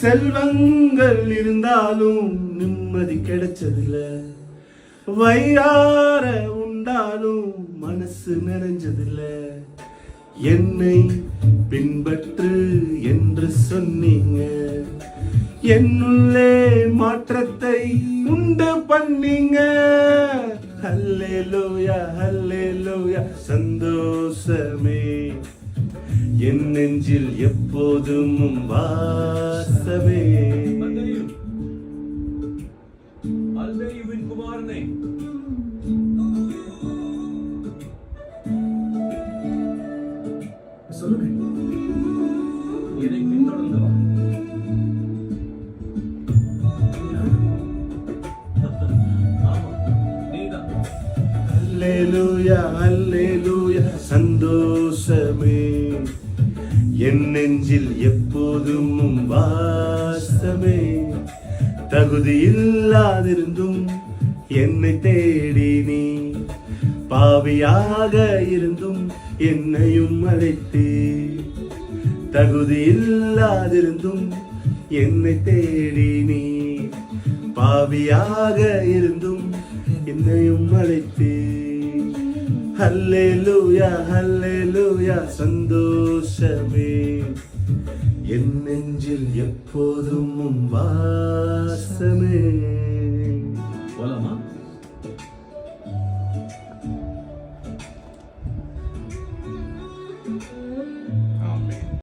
செல்வங்கள் இருந்தாலும் நிம்மதி கிடைச்சதில்ல. வயிறார உண்டாலும் மனசு நிறைஞ்சதில்ல. என்னை பின்பற்று என்று சொன்னீங்க. என்னுள்ளே மாற்றத்தை உண்டு பண்ணீங்க. ஹல்லேலூயா ஹல்லேலூயா சந்தோஷமே. என் நெஞ்சில் எப்போதும் வாசமே. அல்லையுவின் குமாரனை. சொல்லுங்க. என்னை பின்தொடர்ந்து வா Hallelujah, Hallelujah, Sandoshame. என் நெஞ்சில் எப்போதும் வாசமே. தகுதி இல்லாதிருந்தும் என்னை தேடி நீ. பாவியாக இருந்தும் என்னையும் அழைத்து. தகுதி இல்லாதிருந்தும் என்னை தேடி நீ. பாவியாக இருந்தும் என்னையும் அழைத்தே. ஹல்லேலூயா ஹல்லேலூயா சந்தோஷமே. என் நெஞ்சில் எப்போதும் வாசமே.